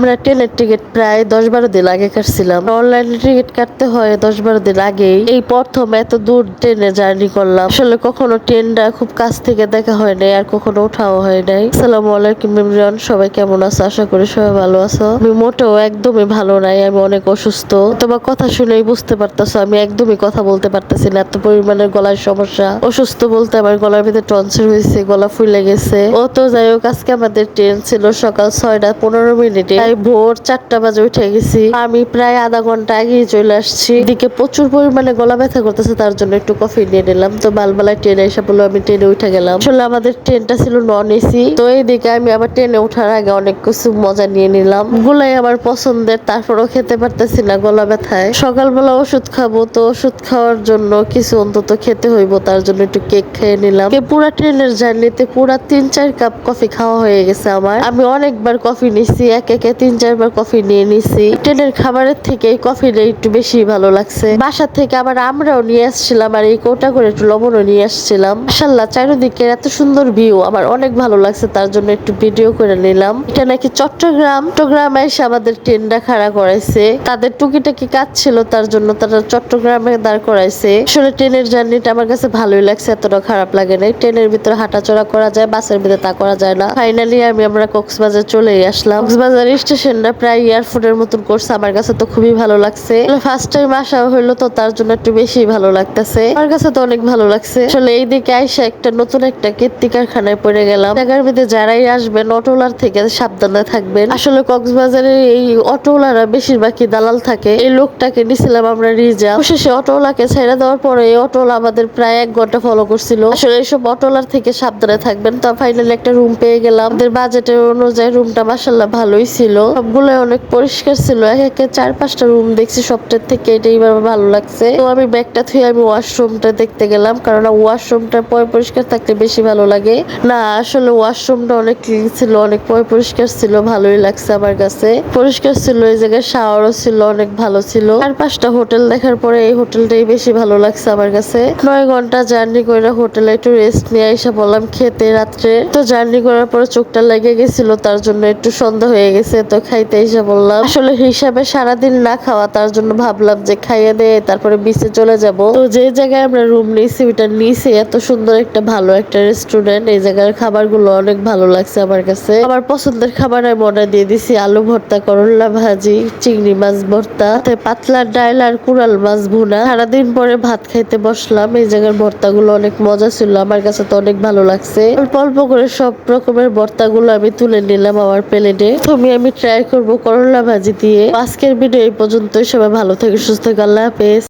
আমরা ট্রেনের টিকিট প্রায় দশ বারো দিন আগে কাটছিলাম। অনলাইনে টিকিট কাটতে হয় দশ বারো দিন আগেই। এই প্রথম এত দূর ট্রেনে জার্নি করলাম। আসলে কখনো ট্রেনটা খুব কাছ থেকে দেখা হয় নাই আর কখনো ওঠাও হয় নাই। আসসালামু আলাইকুম ইমরান, সবাই কেমন আছো? আশা করি সবাই ভালো আছো। আমি মোটেও একদমই ভালো নাই, আমি অনেক অসুস্থ। তোমার কথা শুনেই বুঝতে পারতেছো, আমি একদমই কথা বলতে পারতেছি না। এত পরিমাণের গলার সমস্যা। অসুস্থ বলতে আমার গলার ভিতরে টনসিল হয়েছে, গলা ফুলে গেছে। ও তো যাই হোক, আজকে আমাদের ট্রেন ছিল সকাল ছয়টা পনেরো মিনিটে। তাই ভোর চারটা বাজে উঠে গেছি। আমি প্রায় আধা ঘণ্টা আগেই চলে আসছি। এদিকে প্রচুর পরিমাণে গলা ব্যথা করতেছে, তার জন্য একটু কফি নিয়ে নিলাম। তো বালবালায় ট্রেনে এসে বলল, আমি ট্রেনে উঠে গেলাম। আসলে আমাদের ট্রেনটা ছিল নন এসি। তো এইদিকে আমি আবার ট্রেনে ওঠার আগে অনেক কিছু মজা নিয়ে নিলাম। গুলাই আমার পছন্দের, তারপরও খেতে পারতেছি না গলা ব্যথায়। সকালবেলা ওষুধ খাব, তো ওষুধ খাওয়ার জন্য কিছু অন্তত খেতে হইব, তার জন্য একটু কেক খেয়ে নিলাম। পুরা ট্রেনের জার্নিতে পুরা তিন চার কাপ কফি খাওয়া হয়ে গেছে আমার। আমি অনেকবার কফি নিছি এক একে তিন চারবার কফি নিয়ে নিছি। ট্রেনের খাবারের থেকে এই কফিটা একটু বেশি ভালো লাগছে। বাসা থেকে আবার আমরাও নিয়ে আসছিলাম আর এই কোটা করে একটু লবণও নিয়ে আসছিলাম। মাসাল্লাহ চারিদিকে এত সুন্দর ভিউ আমার অনেক ভালো লাগছে, তার জন্য একটু ভিডিও করে নিলাম। এটা নাকি চট্টগ্রাম। চট্টগ্রামে এসে আমাদের ট্রেনটা খাড়া করাইছে। তাদের টুকিটাকি কাজ ছিল, তার জন্য তারা চট্টগ্রামে দাঁড় করাইছে। আসলে ট্রেনের জার্নিটা আমার কাছে ভালোই লাগছে, এতটা খারাপ লাগে নাই। ট্রেনের ভিতরে হাঁটাচড়া করা যায়, বাসের ভিতরে তা করা যায় না। ফাইনালি আমি আমরা কক্সবাজার চলে আসলাম। কক্সবাজার স্টেশনটা প্রায় এয়ারপোর্টের মতন করছে। আমার কাছে তো খুবই ভালো লাগছে। ফার্স্ট টাইম আসা হইল তো তার জন্য একটু বেশি ভালো লাগতেছে। আমার কাছে তো অনেক ভালো লাগছে। আসলে এইদিকে আইসা একটা নতুন একটা কীর্তি কারখানায় পড়ে গেলাম। জায়গার ভিতরে যারাই আসবেন অটোলার থেকে সাবধানে থাকবেন। আসলে কক্সবাজারের এই অটোলারা বেশিরভাগই দালাল থাকে। এই লোকটাকে নিছিলাম আমরা রিজার্ভ শেষে অটোলাকে ছেড়ে দেওয়ার পরে এই অটোলা আমাদের প্রায় এক ঘণ্টা ফলো করছিল। আসলে এইসব অটোলার থেকে সাবধানে থাকবেন। তো ফাইনালি একটা রুম পেয়ে গেলাম। আমাদের বাজেটের অনুযায়ী রুমটা মাসাল্লাহ ভালোই ছিল। সবগুলো অনেক পরিষ্কার ছিল। এক একে চার, পাঁচটা রুম দেখছি, সবটার থেকে এটাই আমার ভালো লাগছে। তো আমি ব্যাগটা থুয়ে আমি ওয়াশরুমটা দেখতে গেলাম কারণ ওয়াশরুমটা পয় পরিষ্কার থাকলে বেশি ভালো লাগে। না, আসলে ওয়াশরুমটা অনেক ক্লিন ছিল, অনেক পয় পরিষ্কার ছিল, ভালোই লাগছে আমার কাছে। পরিষ্কার ছিল, এই জায়গায় শাওয়ারও ছিল, অনেক ভালো ছিল। আর পাঁচটা হোটেল দেখার পরে এই হোটেলটাই বেশি ভালো লাগছে আমার কাছে। নয় ঘণ্টা জার্নি করে হোটেলে একটু রেস্ট নিয়ে এসে বললাম খেতে, রাত্রে। তো জার্নি করার পরে চোখটা লেগে গেছিল, তার জন্য একটু সন্ধ্যা হয়ে গেছে। তো খাইতে এসে বললাম। আসলে হিসাবে সারাদিন না খাওয়া, তার জন্য ভাবলাম যে খাইয়ে দে তারপরে বিচে চলে যাব। তো যে জায়গায় আমরা রুম নিয়েছি, ওইটা নিচে এত সুন্দর একটা, ভালো একটা রেস্টুরেন্ট এই জায়গার খাবারগুলো অনেক ভালো লাগছে আমার কাছে। আমার পছন্দের খাবার আমি অর্ডার দিয়ে দিছি, আলু ভর্তা, করলা ভাজি, চিংড়ি মাছ ভর্তা তাতে পাতলা ডাল আর কুড়াল মাছ ভুনা। সারাদিন পরে ভাত খাইতে বসলাম। এই জায়গার ভর্তাগুলো অনেক মজা ছিল, আমার কাছে তো অনেক ভালো লাগছে। অল্প অল্প করে সব রকমের ভর্তাগুলো আমি তুলে নিলাম আমার প্লেটে। তুমি আমি ট্রাই করব করলা ভাজি দিয়ে। আজকের ভিডিও এই পর্যন্তই। সবাই ভালো থাকে, সুস্থ থেকে। আল্লাহ হাফেজ।